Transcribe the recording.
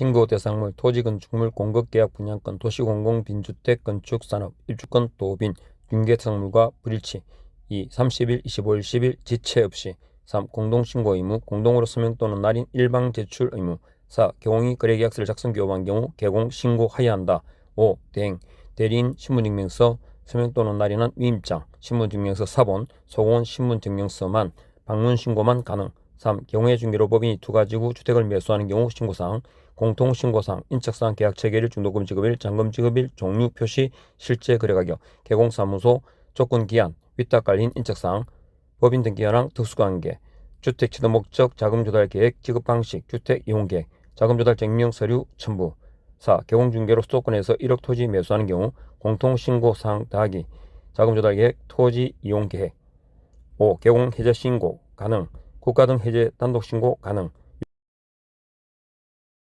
신고 대상물 토지 건 축물 공급 계약 분양권 도시 공공 빈주택 건축 산업 입주권 도빈 중개 대상물과 불일치 2. 30일 25일 10일 지체 없이 3. 공동 신고 의무 공동으로 서명 또는 날인 일방 제출 의무 4. 개공이 거래 계약서를 작성 교부한 경우 개공 신고하여야 한다 5. 대행 대리인 신분증명서 서명 또는 날인한 위임장 신분증명서 사본 소공원 신분증명서만 방문 신고만 가능 3. 경우의 중개로 법인이 두 가지구 주택을 매수하는 경우 신고사항 공통신고사항, 인적사항, 계약 체결일, 중도금 지급일, 잔금 지급일, 종류 표시, 실제 거래가격, 개공사무소, 조건기한, 위탁 관리인 인적사항, 법인 등기현황, 특수관계, 주택 취득 목적, 자금 조달 계획, 지급 방식, 주택 이용 계획, 자금 조달 증명 서류 첨부. 4. 개공중개로 수도권에서 1억 토지 매수하는 경우 공통신고 사항 더하기, 자금 조달 계획, 토지 이용 계획. 5. 개공 해제 신고 가능, 국가 등 해제 단독 신고 가능.